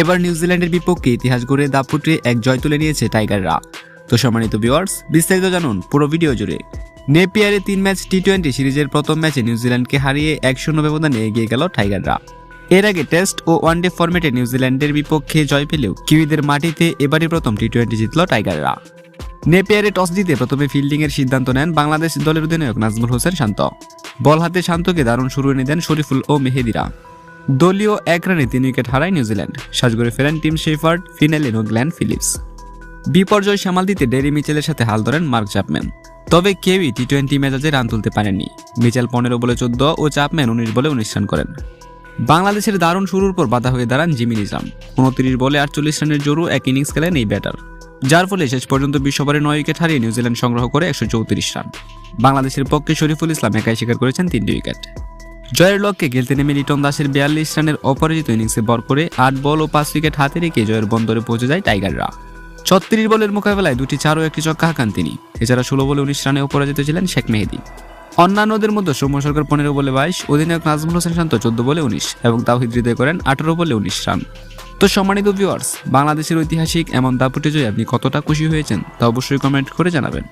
এবার নিউজিল্যান্ডের বিপক্ষে ইতিহাস গড়ে দাপুটে এক জয় তুলে নিয়েছে টাইগাররা। তো সম্মানিত ভিউয়ার্স, বিস্তারিত জানুন পুরো ভিডিও জুড়ে। নেপিয়ারে তিন ম্যাচ টি টোয়েন্টি সিরিজের প্রথম ম্যাচে নিউজিল্যান্ডকে হারিয়ে এক শূন্য ব্যবধানে এগিয়ে গেল টাইগাররা। এর আগে টেস্ট ও ওয়ানডে ফরম্যাটে নিউজিল্যান্ডের বিপক্ষে জয় পেলেও কিউইদের মাটিতে এবারই প্রথম টি টোয়েন্টি জিতল টাইগাররা। নেপিয়ারে টস জিতে প্রথমে ফিল্ডিংয়ের সিদ্ধান্ত নেন বাংলাদেশ দলের অধিনায়ক নাজমুল হোসেন শান্ত। বল হাতে শান্তকে দারুণ শুরু এনে দেন শরীফুল ও মেহেদিরা। দলীয় এক রানে তিন উইকেট হারায় নিউজিল্যান্ড। সাজগড়ে ফেরেন টিম শেফার্ড, ফিনালিন ও গ্ল্যান ফিলিপস। বিপর্যয় সামাল দিতে ডেরি মিচেলের সাথে হাল ধরেন মার্ক চ্যাপম্যান তবে কেউই টি টোয়েন্টি ম্যাচে রান তুলতে পারেননি। মিচেল পনেরো বলে চোদ্দ ও চ্যাপম্যান উনিশ বলে উনিশ রান করেন। বাংলাদেশের দারুণ শুরুর পর বাধা হয়ে দাঁড়ান জিমি। নিজাম উনত্রিশ বলে আটচল্লিশ রানের জোরু এক ইনিংস খেলেন এই ব্যাটার। যার ফলে শেষ পর্যন্ত ওভারে নয় উইকেট হারিয়ে নিউজিল্যান্ড সংগ্রহ করে একশো চৌত্রিশ রান। বাংলাদেশের পক্ষে শরীফুল ইসলাম একাই স্বীকার করেছেন তিনটি উইকেট। জয়ের লক্ষ্যে খেলতে নেমে লিটন দাসের বিয়াল্লিশ রানের অপরাজিত ইনিংসে বর করে আট বল ও পাঁচ উইকেট হাতে রেখে জয়ের বন্দরে পৌঁছে যায় টাইগাররা। ছত্রিশ বলের মোকাবেলায় দুটি চার ও একটি চক্কা হাঁকান তিনি। এছাড়া ষোলো বলে উনিশ রানে অপরাজিত ছিলেন শেখ মেহেদি। অন্যান্যদের মধ্যে সৌম্য সরকার পনেরো বলে বাইশ, অধিনায়ক নাজমুল হোসেন শান্ত চোদ্দ বলে উনিশ এবং তাওহিদ হৃদয় করেন আঠারো বলে উনিশ রান। তো সম্মানিত ভিউয়ার্স বাংলাদেশের ঐতিহাসিক এমন দাপুটে জয়ে আপনি কতটা খুশি হয়েছেন তা অবশ্যই কমেন্ট করে জানাবেন।